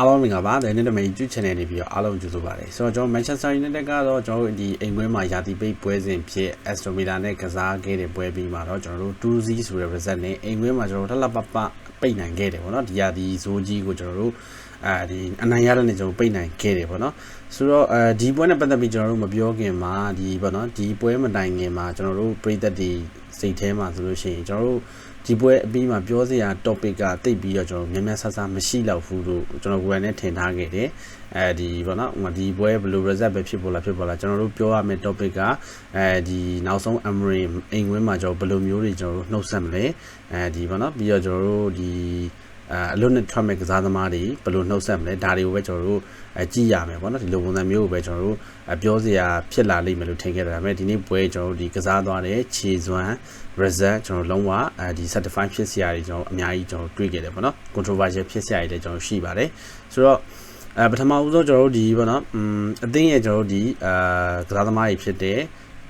အားလုံးမင်္ဂလာပါတဲ့နေ့တမန် YouTube channel နေပြီးတော့အားလုံးကြိုဆိုပါရစေဆိုတော့ကျွန်တော် Manchester United ကတော့ကျွန်တော်တို့ဒီအိမ်ပွဲမှာယာတီပိတ်ပွဲစဉ်ဖြစ် Aston Villa နဲ့ကစားခဲ့တဲ့ပွဲပြီးမှာတော့ကျွန်တော်တို့2-0ဆိုတဲ့ result နဲ့အိမ်ပွဲမှာကျွန်တော်တို့ထပ်လက်ပပပိတ်နိုင်ခဲ့တယ်ပေါ့နော်ဒီယာတီဇိုးကြီးကိုကျွန်တော်တို့အဲဒီအနိုင်ရတဲ့နေ့ကျွန်တော်ပိတ်နိုင်ခဲ့တယ်ပေါ့နော်ဆိုတော့အဲဒီပွဲနဲ့ပတ်သက်ပြီးကျွန်တော်တို့မပြောခင်မှာဒီပေါ့နော်ဒီပွဲမတိုင်ခင်မှာကျွန်တော်တို့ပြည်သက်တွေစိတ်ထဲမှာဆိုလို့ရှိရင်ကျွန်တော်တို့ ဒီပွဲအပြီးမှာပြောစရာ topic ကတိတ်ပြီးတော့ကျွန်တော်များများဆဆမရှိတော့ဘူးလို့ကျွန်တော်ကိုယ်တိုင်နဲ့ထင်ထားခဲ့တယ်အဲဒီပေါ့နော်ဟိုဒီပွဲဘယ်လို result ပဲဖြစ်ပေါ်လာဖြစ်ပေါ်လာကျွန်တော်တို့ပြောရမယ့် topic ကအဲဒီနောက်ဆုံး Emery အိမ်ဝင်းမှာကျွန်တော်ဘယ်လိုမျိုးတွေကျွန်တော်တို့နှုတ်ဆက်မလဲအဲဒီပေါ့နော်ပြီးတော့ကျွန်တော်တို့ဒီ အဲအလွတ်နဲ့ထွက်မဲ့ကစားသမားတွေဘယ်လိုနှုတ်ဆက်မလဲဒါတွေကိုပဲကျွန်တော်တို့အကြည့်ရမယ်ပေါ့နော်ဒီလိုပုံစံမျိုးကိုပဲကျွန်တော်တို့ပြောစရာဖြစ်လာလိမ့်မယ်လို့ထင်ခဲ့တယ်ဒါပေမဲ့ဒီနေ့ပွဲကျွန်တော်တို့ဒီကစားသွားတဲ့ခြေစွမ်း result ကျွန်တော်လုံးဝအဲဒီ certify ဖြစ်စရာတွေကျွန်တော်အများကြီးကျွန်တော်တွေ့ခဲ့တယ်ပေါ့နော် controversial ဖြစ်စရာတွေလည်းကျွန်တော်ရှိပါတယ်ဆိုတော့အဲပထမဦးဆုံးကျွန်တော်တို့ဒီပေါ့နော်อืมအသင်းရဲ့ကျွန်တော်တို့ဒီအာကစားသမားတွေဖြစ်တဲ့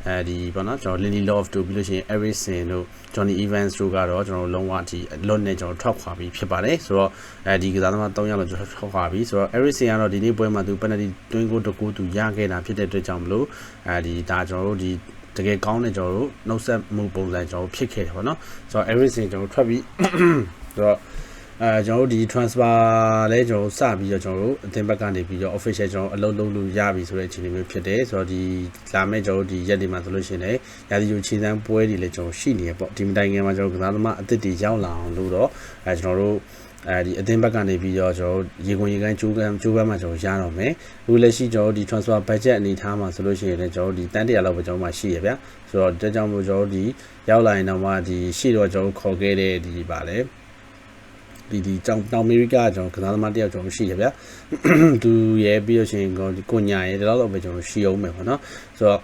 အဲဒီပေါ့နော်ကျွန်တော် Lily Love တို့ပြီးလို့ရှိရင် Eriksen တို့ Johnny Evans တို့ကတော့ကျွန်တော်လုံးဝဒီ lot နဲ့ကျွန်တော်ထွက်ခွာပြီးဖြစ်ပါတယ်ဆိုတော့အဲဒီကစားသမား3ယောက်လောက်ကျွန်တော်ထွက်ခွာပြီးဆိုတော့ Eriksen ကတော့ဒီနေ့ပွဲမှာသူ penalty တွင်းကိုတကူသူရခဲ့တာဖြစ်တဲ့အတွက်ကြောင့်မလို့အဲဒီဒါကျွန်တော်တို့ဒီတကယ်ကောင်းတဲ့ကျွန်တော်တို့နှုတ်ဆက်မှုပုံစံကျွန်တော်ဖြစ်ခဲ့တယ်ပေါ့နော်ဆိုတော့ Eriksen ကျွန်တော်ထွက်ပြီးဆိုတော့ အဲကျွန်တော်တို့ဒီ transfer လဲကျွန်တော်စပြီးတော့ကျွန်တော်တို့အသင်းဘက်ကနေပြီးတော့ official ကျွန်တော်အလုပ်လုပ်လို့ရပြီဆိုတဲ့အခြေအနေမျိုးဖြစ်တယ်ဆိုတော့ဒီလာမယ့်ကျွန်တော်တို့ဒီရက်တွေမှာဆိုလို့ရှိရင်လည်းရာသီယူခြေစမ်းပွဲတွေလည်းကျွန်တော်ရှိနေရပေါ့ဒီမတိုင်ခင်မှာကျွန်တော်ကစားသမားအသစ်တွေရောက်လာအောင်လို့တော့အဲကျွန်တော်တို့အဲဒီအသင်းဘက်ကနေပြီးတော့ကျွန်တော်ရေခွန်ရေကန်းကျိုးကန်းကျိုးပန်းမှာကျွန်တော်ရတော့မယ်အခုလက်ရှိကျွန်တော်ဒီ transfer budget အနေထားမှာဆိုလို့ရှိရင်လည်းကျွန်တော်ဒီတန်းတရာလောက်ပဲကျွန်တော်မှရှိရဗျာဆိုတော့တဲကြောင့်မို့ကျွန်တော်ဒီရောက်လာရင်တော့မှဒီရှေ့တော့ကျွန်တော်ခေါ်ခဲ့တဲ့ဒီပါလေ ဒီဒီတောင်တောင်အမေရိကကျွန်တော်ကစားသမားတယောက်ကျွန်တော်ရှိရဗျာသူရဲ့ပြီးတော့ရှင်ကိုကိုညာရဲ့ဒီလောက်တော့ပဲကျွန်တော်ရှိအောင်မယ်ပေါ့နော်ဆိုတော့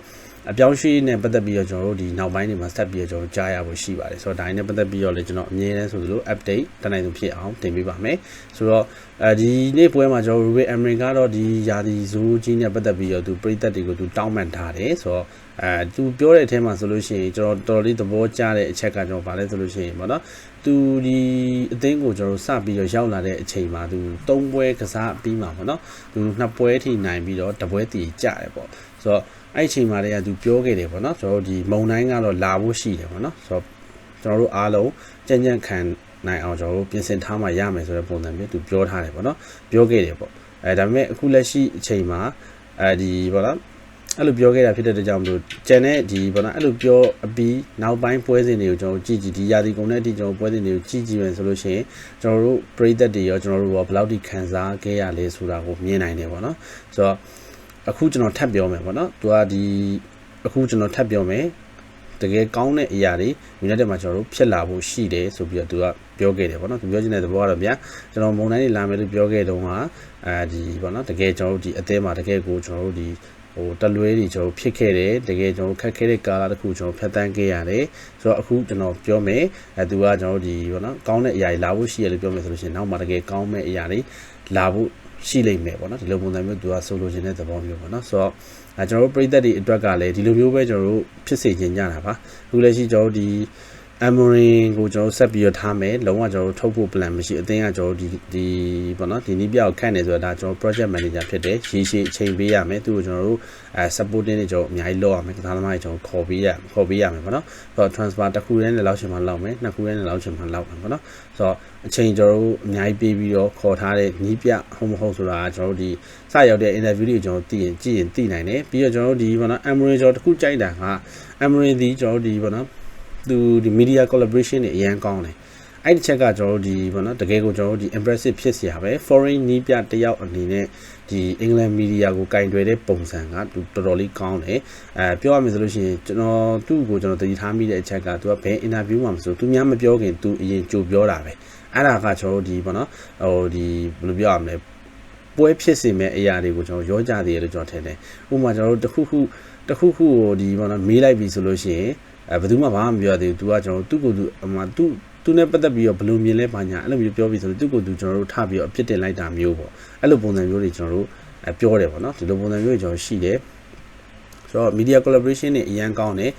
အပြောင်းရွှေ့နဲ့ပတ်သက်ပြီးတော့ကျွန်တော်တို့ဒီနောက်ပိုင်းတွေမှာဆက်ပြီးတော့ကျွန်တော်ကြားရဖို့ရှိပါတယ်ဆိုတော့ဒါနဲ့ပတ်သက်ပြီးတော့လည်းကျွန်တော်အမြဲတမ်းဆိုသလို update တနိုင်သူဖြစ်အောင်တင်ပေးပါမယ်ဆိုတော့အဲဒီနေ့ပွဲမှာကျွန်တော် Ruben Amorim ကတော့ဒီယာဒီဇိုးကြီးနဲ့ပတ်သက်ပြီးတော့သူပြည်သက်တွေကိုသူတောင်းပန်ထားတယ်ဆိုတော့အဲသူပြောတဲ့အထဲမှာဆိုလို့ရှိရင်ကျွန်တော်တော်တော်လေးသဘောကျတဲ့အချက်ကကျွန်တော်ဗာလဲဆိုလို့ရှိရင်ပေါ့နော်သူဒီအသင်းကိုကျွန်တော်စပြီးတော့ရောက်လာတဲ့အချိန်မှာသူ၃ပွဲကစားပြီးမှာပေါ့နော်သူနှစ်ပွဲထိနိုင်ပြီးတော့တပွဲတည်ကြတယ်ပေါ့ဆိုတော့ အဲ့အချိန်မှာတည်းကသူပြောခဲ့တယ်ပေါ့နော်ကျွန်တော်ဒီမုံတိုင်းကတော့လာဖို့ရှိတယ်ပေါ့နော်ဆိုတော့ကျွန်တော်တို့အားလုံးကြံ့ကြံ့ခံနိုင်အောင်ကျွန်တော်တို့ပြင်ဆင်ထားမှရမယ်ဆိုတဲ့ပုံစံမျိုးသူပြောထားတယ်ပေါ့နော်ပြောခဲ့တယ်ပေါ့အဲဒါပေမဲ့အခုလက်ရှိအချိန်မှာအဲဒီပေါ့နော်အဲ့လိုပြောခဲ့တာဖြစ်တဲ့အတွက်ကြောင့်မလို့ကျန်တဲ့ဒီဘောနော်အဲ့လိုပြောအပြီးနောက်ပိုင်းပွဲစဉ်တွေကိုကျွန်တော်ကြည့်ကြည့်ဒီရာသီကုန်တဲ့အထိကျွန်တော်ပွဲစဉ်တွေကိုကြည့်ကြည့်မယ်ဆိုလို့ရှိရင်ကျွန်တော်တို့ပရိသတ်တွေရောကျွန်တော်တို့ရောဘယ်လောက်ထိခံစားခဲ့ရလဲဆိုတာကိုမြင်နိုင်တယ်ပေါ့နော်ဆိုတော့ အခုကျွန်တော်ထပ်ပြောမယ်ပေါ့နော်သူကဒီအခုကျွန်တော်ထပ်ပြောမယ်တကယ်ကောင်းတဲ့အရာတွေ United မှာကျွန်တော်တို့ဖြစ်လာဖို့ရှိတယ်ဆိုပြီးတော့သူကပြောခဲ့တယ်ပေါ့နော်သူပြောချင်တဲ့သဘောကတော့ဗျာကျွန်တော်မုံတိုင်းနေလာမယ်လို့ပြောခဲ့တုန်းကအဲဒီပေါ့နော်တကယ်ကျွန်တော်တို့ဒီအသေးမှာတကယ်ကိုကျွန်တော်တို့ဒီဟိုတလွဲတွေကျွန်တော်ဖြစ်ခဲ့တယ်တကယ်ကျွန်တော်ခက်ခဲတဲ့ကာလတစ်ခုကျွန်တော်ဖြတ်တန်းခဲ့ရတယ်ဆိုတော့အခုကျွန်တော်ပြောမယ်အဲသူကကျွန်တော်ဒီပေါ့နော်ကောင်းတဲ့အရာတွေလာဖို့ရှိရလို့ပြောမယ်ဆိုလို့ရှိရင်နောက်မှတကယ်ကောင်းမဲ့အရာတွေလာဖို့ ရှိလိမ့်မယ်ပေါ့နော်ဒီလိုပုံစံမျိုးသူကဆိုလိုချင်တဲ့သဘောမျိုးပေါ့နော်ဆိုတော့အဲကျွန်တော်တို့ပြည်သက်တွေအတွက်ကလည်းဒီလိုမျိုးပဲကျွန်တော်တို့ဖြစ်စေချင်ကြတာပါအခုလက်ရှိကျွန်တော်တို့ဒီ Amorin ကိုကျွန်တော်ဆက်ပြီးတော့ထားမယ်လုံးဝကျွန်တော်ထုတ်ဖို့ plan မရှိအသင်းကကျွန်တော်ဒီဒီပေါ့နော်ဒီနည်းပြောက်ခန့်နေဆိုတာဒါကျွန်တော် project manager ဖြစ်တယ်ရေရှည်အချိန်ပေးရမယ်သူ့ကိုကျွန်တော်တို့အဲ supporting တွေကျွန်တော်အများကြီးလုပ်ရမယ်ကစားသမားတွေကျွန်တော်ခေါ်ပေးရခေါ်ပေးရမယ်ပေါ့နော်ဆိုတော့ transfer တစ်ခုတည်းနဲ့လောက်ချင်မှလောက်မယ်နှစ်ခုတည်းနဲ့လောက်ချင်မှလောက်မယ်ပေါ့နော်ဆိုတော့အချိန်ကျွန်တော်တို့အများကြီးပေးပြီးတော့ခေါ်ထားတဲ့နီးပြဟုတ်မဟုတ်ဆိုတာကျွန်တော်တို့ဒီစရောက်တဲ့ interview တွေကျွန်တော်သိရင်ကြည့်ရင်သိနိုင်တယ်ပြီးတော့ကျွန်တော်တို့ဒီပေါ့နော် Amorin ကျွန်တော်တစ်ခုကြိုက်တာက Amorin ဒီကျွန်တော်တို့ဒီပေါ့နော် သူဒီ media collaboration တွေအရန်ကောင်းတယ်အဲ့ဒီချက်ကကျွန်တော်တို့ဒီပေါ့နော်တကယ်ကိုကျွန်တော်တို့ဒီ impressive ဖြစ်စရာပဲ foreign နီးပြတယောက်အနေနဲ့ဒီ England media ကိုကင်တွယ်တဲ့ပုံစံကသူတော်တော်လေးကောင်းတယ်အဲပြောရမယ်ဆိုလို့ရှိရင်ကျွန်တော်သူ့ကိုကျွန်တော်တတိထားမိတဲ့အချက်ကသူကဘယ် interview မှာမဆိုသူများမပြောခင်သူအရင်ကြိုပြောတာပဲအဲ့ဒါကကျွန်တော်တို့ဒီပေါ့နော်ဟိုဒီဘယ်လိုပြောရမလဲပွဲဖြစ်စေမဲ့အရာတွေကိုကျွန်တော်ရောကြသေးတယ်လို့ကျွန်တော်ထင်တယ်ဥပမာကျွန်တော်တို့တခုခု တခုခုကိုဒီပေါ့နော်မေးလိုက်ပြီဆိုလို့ရှိရင်အဲဘယ်သူမှဘာမှမပြောသေးဘူး तू ကကျွန်တော်သူ့ကိုယ်သူအမှသူ့သူနဲ့ပတ်သက်ပြီးတော့ဘယ်လိုမြင်လဲပါညာအဲ့လိုမျိုးပြောပြီးဆိုတော့သူ့ကိုယ်သူကျွန်တော်တို့ထပြီးတော့အပြစ်တင်လိုက်တာမျိုးပေါ့အဲ့လိုပုံစံမျိုးတွေကျွန်တော်တို့ပြောတယ်ပေါ့နော်ဒီလိုပုံစံမျိုးတွေကျွန်တော်ရှိတယ်ဆိုတော့ media collaboration တွေအရန်ကောင်းတယ်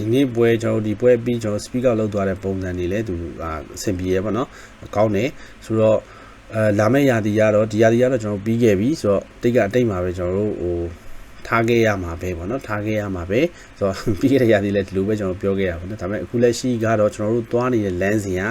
ဒီနေ့ပွဲကျွန်တော်ဒီပွဲပြီးကျွန်တော် speak out လုပ်သွားတဲ့ပုံစံတွေလည်းသူအဆင်ပြေရပါတော့ကောင်းတယ်ဆိုတော့ဟအဲလာမယ့်ရာသီကတော့ဒီရာသီကတော့ကျွန်တော်ပြီးခဲ့ပြီဆိုတော့တိတ်ကအတိတ်မှာပဲကျွန်တော်တို့ဟို ထားခဲ့ရမှာပဲပေါ့နော်ထားခဲ့ရမှာပဲဆိုတော့ပြီးခဲ့တဲ့ရာသီလည်းဒီလိုပဲကျွန်တော်ပြောခဲ့ရပါတော့ဒါပေမဲ့အခုလက်ရှိကတော့ကျွန်တော်တို့သွားနေတဲ့လမ်းစဉ်က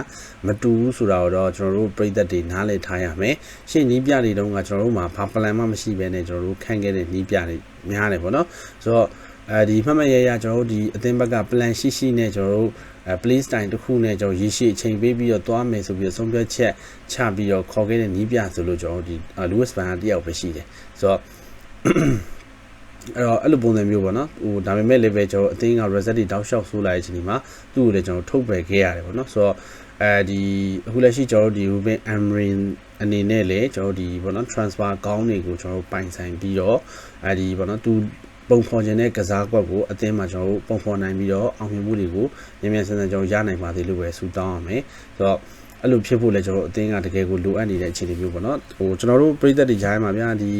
မတူဘူးဆိုတာတော့ကျွန်တော်တို့ပြည်သက်တွေနားလည်ထားရမယ်ရှေ့နီးပြတွေတုန်းကကျွန်တော်တို့မှာဘာပလန်မှမရှိဘဲနဲ့ကျွန်တော်တို့ခန့်ခဲ့တဲ့နီးပြတွေများတယ်ပေါ့နော်ဆိုတော့အဲဒီမှတ်မှတ်ရရကျွန်တော်တို့ဒီအသင်းဘက်က plan ရှိရှိနဲ့ကျွန်တော်တို့အဲ play style တစ်ခုနဲ့ကျွန်တော်ရရှိအချိန်ပေးပြီးတော့သွားမယ်ဆိုပြီးတော့ဆုံးဖြတ်ချက်ချပြီးတော့ခေါ်ခဲ့တဲ့နီးပြဆိုလို့ကျွန်တော်တို့ဒီ Lewis Van တယောက်ပဲရှိတယ်ဆိုတော့ အဲ့တော့အဲ့လိုပုံစံမျိုးပေါ့နော်ဟိုဒါပေမဲ့လည်းပဲကျွန်တော်အသင်းက reset တွေတောက်လျှောက်ဆိုးလာတဲ့အချိန်ဒီမှာသူ့ကိုလည်းကျွန်တော်ထုတ်ပယ်ခဲ့ရတယ်ပေါ့နော်ဆိုတော့အဲဒီအခုလက်ရှိကျွန်တော်တို့ဒီ Ruben Amorim အနေနဲ့လည်းကျွန်တော်တို့ဒီပေါ့နော် transfer ကောင်းတွေကိုကျွန်တော်တို့ပိုင်ဆိုင်ပြီးတော့အဲဒီပေါ့နော်သူပုံဖော်ခြင်းတဲ့ကစားကွက်ကိုအသင်းမှာကျွန်တော်တို့ပုံဖော်နိုင်ပြီးတော့အောင်မြင်မှုတွေကိုမြန်မြန်ဆန်ဆန်ကျွန်တော်ရနိုင်ပါသေးလို့ပဲဆုတောင်းရမယ်ဆိုတော့အဲ့လိုဖြစ်ဖို့လဲကျွန်တော်အသင်းကတကယ်ကိုလိုအပ်နေတဲ့အခြေအနေမျိုးပေါ့နော်ဟိုကျွန်တော်တို့ပြည်သက်တွေကြားမှာဗျာဒီ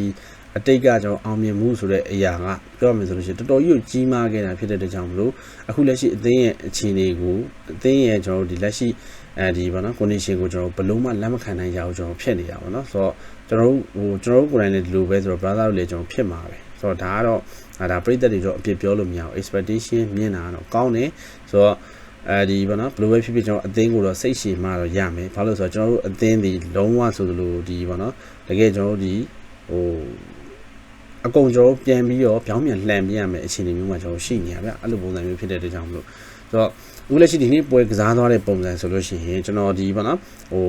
အတိတ်ကကျွန်တော်အောင်မြင်မှုဆိုတဲ့အရာကပြောရမယ်ဆိုလို့ရှိရင်တော်တော်ကြီးကိုကြီးမားခဲ့တာဖြစ်တဲ့အတွက်ကြောင့်မလို့အခုလက်ရှိအသင်းရဲ့အခြေအနေကိုအသင်းရဲ့ကျွန်တော်တို့ဒီလက်ရှိအဲဒီဘာနော် condition ကိုကျွန်တော်ဘယ်လုံးမှလက်မခံနိုင်ကြဘူးကျွန်တော်ဖြစ်နေတာပေါ့နော်ဆိုတော့ကျွန်တော်တို့ဟိုကျွန်တော်တို့ကိုယ်တိုင်လည်းဒီလိုပဲဆိုတော့ brother တို့လည်းကျွန်တော်ဖြစ်မှာပဲဆိုတော့ဒါကတော့ဒါပြိသက်တွေတော့အပြစ်ပြောလို့မရဘူး expectation မြင်တာတော့ကောင်းတယ်ဆိုတော့အဲဒီဘာနော်ဘယ်လိုပဲဖြစ်ဖြစ်ကျွန်တော်အသင်းကိုတော့စိတ်ရှည်မှတော့ရမယ်ဘာလို့လဲဆိုတော့ကျွန်တော်တို့အသင်းဒီလုံးဝဆိုသလိုဒီဘာနော်တကယ်ကျွန်တော်တို့ဒီဟို အကုန်ကျွန်တော်ပြန်ပြီးတော့ပြောင်းပြန်လှန်ပြရမယ်အခြေအနေမျိုးမှာကျွန်တော်ရှိနေရဗျအဲ့လိုပုံစံမျိုးဖြစ်တဲ့အတွက်ကြောင့်မလို့ဆိုတော့အခုလက်ရှိဒီနေ့ပွဲကစားသွားတဲ့ပုံစံဆိုလို့ရှိရင်ကျွန်တော်ဒီဘာနော်ဟို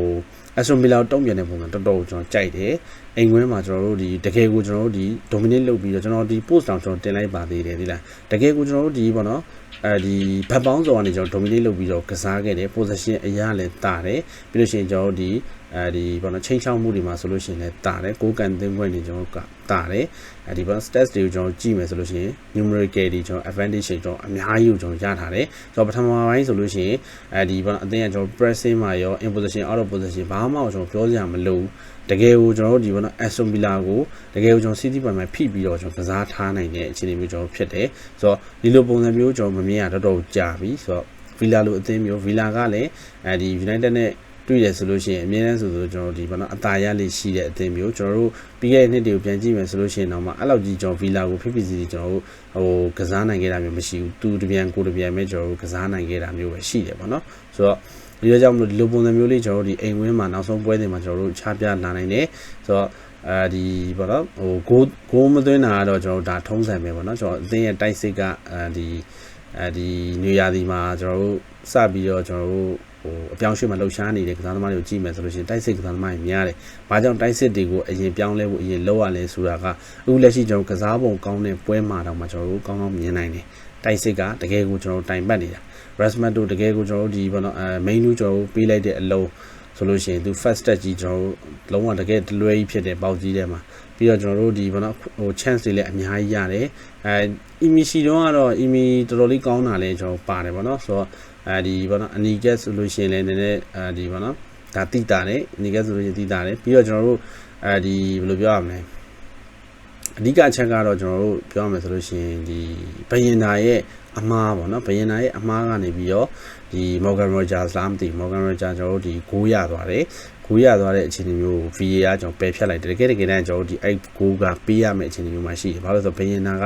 အဆွန်မီလာတုံ့ပြန်တဲ့ပုံစံတော်တော်ကျွန်တော်ကြိုက်တယ်အိမ်ခွင်းမှာကျွန်တော်တို့ဒီတကယ်ကိုကျွန်တော်တို့ဒီ dominate လုပ်ပြီးတော့ကျွန်တော်ဒီ post တောင်ကျွန်တော်တင်လိုက်ပါသေးတယ်ဒီလားတကယ်ကိုကျွန်တော်တို့ဒီပေါ့နော်အဲဒီဘတ်ပေါင်းစောကနေကျွန်တော် dominate လုပ်ပြီးတော့ကစားခဲ့တယ် position အရာလည်းတာတယ်ပြီးလို့ရှိရင်ကျွန်တော်တို့ဒီအဲဒီဘာလို့ချိန်ချောင်းမှုတွေမှာဆိုလို့ရှိရင်လည်းတာတယ်ကိုယ်ကန်သင်းခွင့်တွေကျွန်တော်ကတာတယ်အဲဒီဘာ stats တွေကိုကျွန်တော်ကြည့်မယ်ဆိုလို့ရှိရင် numerical တွေကျွန်တော် advantage တွေကျွန်တော်အများကြီးကိုကျွန်တော်ရထားတယ်ဆိုတော့ပထမပိုင်းဆိုလို့ရှိရင်အဲဒီဘာအသင်းကကျွန်တော် pressing မှာရော in position out of position ဘာမှကျွန်တော်ပြောစရာမလိုတကယ်ကိုကျွန်တော်တို့ဒီဘာ Aston Villa ကိုတကယ်ကိုကျွန်တော် City ပိုင်ပိုင်ဖိပြီးတော့ကျွန်တော်ကစားထားနိုင်တဲ့အခြေအနေမျိုးကျွန်တော်ဖြစ်တယ်ဆိုတော့ဒီလိုပုံစံမျိုးကျွန်တော်မမြင်ရတော့တော့ကြာပြီဆိုတော့ Villa လိုအသင်းမျိုး Villa ကလည်းအဲဒီ United နဲ့တွေ့ရဆိုလို့ရှိရင်အမြဲတမ်းဆိုဆိုကျွန်တော်ဒီဘာလို့အตาရလေးရှိတဲ့အသင်းမျိုးကျွန်တော်တို့ပြီးခဲ့တဲ့နှစ်တွေကိုပြန်ကြည့်မယ်ဆိုလို့ရှိရင်တော့မှအဲ့လောက်ကြီးကျွန်တော်ဗီလာကိုဖိဖိစီစီကျွန်တော်တို့ဟိုကစားနိုင်ခဲ့တာမျိုးမရှိဘူးသူတပြန်ကိုတပြန်ပဲကျွန်တော်တို့ကစားနိုင်ခဲ့တာမျိုးပဲရှိတယ်ပေါ့နော်ဆိုတော့ ဒီလိုကြောင့်မလို့ဒီလိုပုံစံမျိုးလေးကျွန်တော်တို့ဒီအိမ်ဝင်းမှာနောက်ဆုံးပွဲတွေမှာကျွန်တော်တို့ချပြလာနိုင်တယ်ဆိုတော့အဲဒီပေါ့နော်ဟိုဂိုးဂိုးမသွင်းတာကတော့ကျွန်တော်တို့ဒါထုံးစံပဲပေါ့နော်ကျွန်တော်အသင်းရဲ့တိုက်စစ်ကအဲဒီအဲဒီညရာသီမှာကျွန်တော်တို့စပြီးတော့ကျွန်တော်တို့ဟိုအပြောင်းရွှေ့မှာလှုပ်ရှားနေတဲ့ကစားသမားတွေကိုကြည့်မယ်ဆိုလို့ရှိရင်တိုက်စစ်ကစားသမားတွေများတယ်။ဘာကြောင့်တိုက်စစ်တွေကိုအရင်ပြောင်းလဲဖို့အရင်လုပ်ရလဲဆိုတာကအခုလက်ရှိကျွန်တော်ကစားပုံကောင်းတဲ့ပွဲမှာတော့မှကျွန်တော်တို့ကောင်းကောင်းမြင်နိုင်တယ်။တိုက်စစ်ကတကယ်ကိုကျွန်တော်တို့တိုင်ပတ်နေတာ။ Rasmus တို့တကယ်ကိုကျွန်တော်တို့ဒီဘောနော်အဲ main လူကျွန်တော်တို့ပေးလိုက်တဲ့အလုံးဆိုလို့ရှိရင်သူ first step ကြီးကျွန်တော်တို့လုံးဝတကယ်တလွဲကြီးဖြစ်တဲ့ပေါက်ကြီးထဲမှာပြီးတော့ကျွန်တော်တို့ဒီဘောနော်ဟို chance တွေလည်းအများကြီးရတယ်အဲ imi ရှိတော့ကတော့ imi တော်တော်လေးကောင်းတာလည်းကျွန်တော်ပါတယ်ဘောနော်ဆိုတော့အဲဒီဘောနော်အနီကက်ဆိုလို့ရှိရင်လည်းနည်းနည်းအဲဒီဘောနော်ဒါတိတာတယ်အနီကက်ဆိုလို့ရှိရင်တိတာတယ်ပြီးတော့ကျွန်တော်တို့အဲဒီဘယ်လိုပြောရမလဲ အဓိကအချက်ကတော့ကျွန်တော်တို့ပြောရမယ်ဆိုလို့ရှိရင်ဒီဘယင်နာရဲ့အမားပေါ့နော်ဘယင်နာရဲ့အမားကနေပြီးတော့ဒီ Morgan Rogers လားမသိ Morgan Rogers ကျွန်တော်တို့ဒီ9ရသွားတယ်9ရသွားတဲ့အခြေအနေမျိုး VA ကကျွန်တော်ပယ်ဖြတ်လိုက်တယ်တကယ်တကယ်တမ်းကျွန်တော်တို့ဒီအဲ့9ကပေးရမယ့်အခြေအနေမျိုးမှာရှိတယ်ဘာလို့လဲဆိုတော့ဘယင်နာက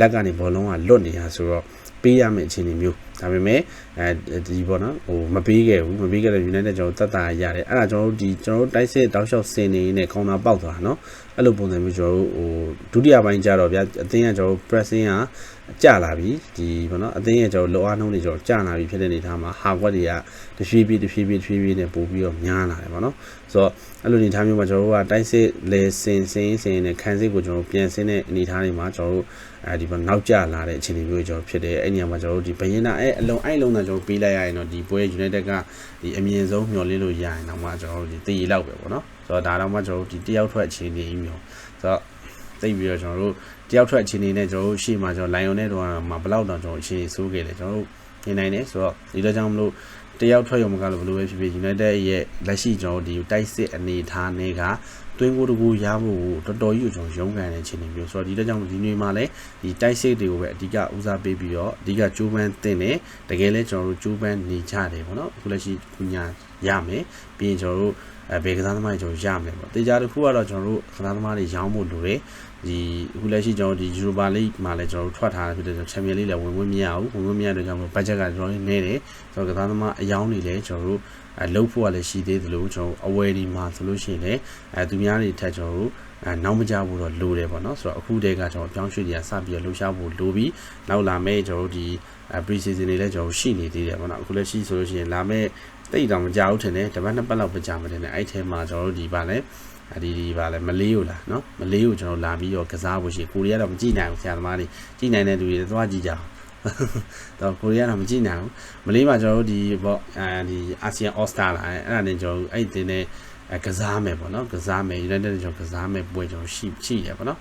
လက်ကနေဘောလုံးကလွတ်နေတာဆိုတော့ပေးရမယ့်အခြေအနေမျိုးဒါပေမဲ့အဲဒီပေါ့နော်ဟိုမပေးခဲ့ဘူးမပေးခဲ့တဲ့ United ကျွန်တော်တက်တာရတယ်အဲ့ဒါကျွန်တော်တို့ဒီကျွန်တော်တို့တိုက်စစ်တောက်လျှောက်စင်နေနဲ့ counter ပေါက်သွားနော်အဲ့လိုပုံစံမျိုးကျွန်တော်တို့ဟိုဒုတိယပိုင်းကျတော့ဗျာအသင်းကကျွန်တော်တို့ pressing ကကျလာပြီဒီပေါ့နော်အသင်းရဲ့ကျွန်တော်လောအားနှုံးတွေကျွန်တော်ကျလာပြီဖြစ်တဲ့အနေထားမှာ hard work တွေကတဖြည်းဖြည်းတဖြည်းဖြည်းတဖြည်းဖြည်းနဲ့ပို့ပြီးတော့များလာတယ်ပေါ့နော်ဆိုတော့အဲ့လိုအနေထားမျိုးမှာကျွန်တော်တို့ကတိုက်စစ်လေစင်စင်စင်နဲ့ခံစစ်ကိုကျွန်တော်ပြန်စင်းတဲ့အနေထားတွေမှာကျွန်တော်တို့အဲဒီပေါ့နောက်ကျလာတဲ့အခြေအနေမျိုးတွေကျွန်တော်ဖြစ်တယ်အဲ့ဒီနေရာမှာကျွန်တော်တို့ဒီဘယင်းနာအဲ့အလုံးအဲ့လုံးနဲ့ကျွန်တော်ပေးလိုက်ရရင်တော့ဒီပွဲ United ကဒီအမြင့်ဆုံးမျှော်လင့်လို့ရရင်တော့မှကျွန်တော်တို့ဒီတည်ရလောက်ပဲပေါ့နော်ဆိုတော့ဒါတော့မှကျွန်တော်တို့ဒီတယောက်ထွက်အခြေအနေကြီးမျိုးဆိုတော့သိပြီးတော့ကျွန်တော်တို့တယောက်ထွက်အခြေအနေနဲ့ကျွန်တော်တို့ရှေ့မှာကျွန်တော်လိုင်ယွန်နဲ့တော့မှဘလောက်တောင်ကျွန်တော်အခြေအနေဆိုးခဲ့တယ်ကျွန်တော်တို့နေနိုင်တယ်ဆိုတော့ဒီတော့ကြောင့်မလို့ တယောက်ထွက်ရုံမကလို့ဘယ်လိုပဲဖြစ်ဖြစ် United ရဲ့လက်ရှိကျွန်တော်တို့ဒီတိုက်စစ်အနေအထားနဲ့ကတွင်းကိုတကူရဖို့တော်တော်ကြီးကိုကျွန်တော်ရုန်းကန်တဲ့အခြေအနေမျိုးဆိုတော့ဒီတက်ကြောင့်ဒီနေ့မှလည်းဒီတိုက်စစ်တွေကိုပဲအဓိကဦးစားပေးပြီးတော့အဓိကကြိုးပမ်းတင်တယ်တကယ်လဲကျွန်တော်တို့ကြိုးပမ်းနေကြတယ်ပေါ့နော်အခုလက်ရှိပညာရမယ်ပြီးရင်ကျွန်တော်တို့ အဲဘေကစားသမားတွေကျွန်တော်ရမယ်ပေါ့တေချာတစ်ခုကတော့ကျွန်တော်တို့ကစားသမားတွေရောင်းဖို့လိုတယ်ဒီအခုလက်ရှိကျွန်တော်ဒီ Europa League မှာလည်းကျွန်တော်တို့ထွက်ထားတာဖြစ်တဲ့ကျွန်တော် Champions League လည်းဝင်ဝင်မရဘူးဝင်ဝင်မရတဲ့ကြောင့် budget ကကျွန်တော်နေတယ်ဆိုတော့ကစားသမားအယောင်းတွေလည်းကျွန်တော်တို့အဲလှုပ်ဖို့ကလည်းရှိသေးတယ်လို့ကျွန်တော်အဝယ်ဒီမှာဆိုလို့ရှိရင်လည်းအဲသူများတွေထက်ကျွန်တော်တို့အဲနောက်မကြဘူးတော့လိုတယ်ပေါ့နော်ဆိုတော့အခုတည်းကကျွန်တော်ပြောင်းရွှေ့ကြီးစပြီးလှုပ်ရှားဖို့လိုပြီးနောက်လာမယ့်ကျွန်တော်တို့ဒီ pre season တွေလည်းကျွန်တော်ရှိနေသေးတယ်ပေါ့နော်အခုလည်းရှိဆိုလို့ရှိရင်လာမယ့် တိတ်တော့မကြဘူးထင်တယ်တပတ်နှစ်ပတ်လောက်ပဲကြာမှထင်တယ်အဲ့ထဲမှာကျွန်တော်တို့ဒီပါလဲအဒီဒီပါလဲမလေးကိုလာနော်မလေးကိုကျွန်တော်လာပြီးတော့ကစားဖို့ရှိကိုရီးယားတော့မကြည့်နိုင်ဘူးဆရာသမားတွေကြည့်နိုင်တဲ့လူတွေသွားကြည့်ကြအောင်တော့ကိုရီးယားတော့မကြည့်နိုင်ဘူးမလေးမှာကျွန်တော်တို့ဒီပေါ့အဲဒီအာဆီယံအော့စတာလာအဲ့ဒါနဲ့ကျွန်တော်တို့အဲ့ဒီနဲ့ကစားမယ်ပေါ့နော်ကစားမယ် United နဲ့ကျွန်တော်ကစားမယ်ပွဲကျွန်တော်ရှိရှိတယ်ပေါ့နော်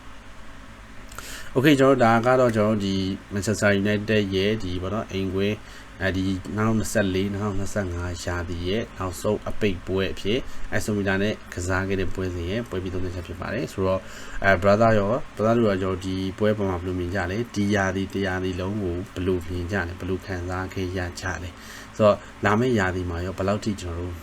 Okay ကျွန်တော်တို့ဒါကတော့ကျွန်တော်တို့ဒီ Manchester United ရဲ့ဒီပေါ့နော်အိမ်ကွင်း အဲဒီ2024 2025ရာသီရဲ့နောက်ဆုံးအပိတ်ပွဲအဖြစ်အက်ဆိုမီလာနဲ့ကစားခဲ့တဲ့ပွဲစဉ်ရဲ့ပွဲပြီးသုံးချက်ဖြစ်ပါတယ်ဆိုတော့အဲ brother ရော brother တို့ရောဒီပွဲပေါ်မှာဘယ်လိုမြင်ကြလဲဒီရာသီတရားသီလုံးကိုဘယ်လိုမြင်ကြလဲဘယ်လိုခံစားခဲ့ရကြလဲဆိုတော့လာမယ့်ရာသီမှာရောဘယ်လောက်ထိကျွန်တော်တို့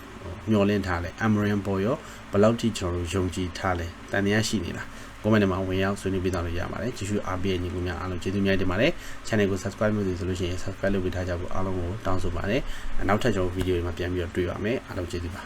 မျှော်လင့်ထားလဲ Amarin ပေါ်ရောဘယ်လောက်ထိကျွန်တော်တို့ယုံကြည်ထားလဲတန်တရားရှိနေလား comment မှာဝင်ရောက်ဆွေးနွေးပေးတော့လို့ရပါတယ်ကြည့်ရှုအားပေးညီကိုများအားလုံးကျေးဇူးများတင်ပါတယ် channel ကို subscribe လုပ်နေဆိုလို့ရှိရင် subscribe လုပ်ပေးထားကြဖို့အားလုံးကိုတောင်းဆိုပါတယ်နောက်ထပ်ကျွန်တော်ဗီဒီယိုတွေမှာပြန်ပြီးတော့တွေ့ပါမယ်အားလုံးကျေးဇူးပါ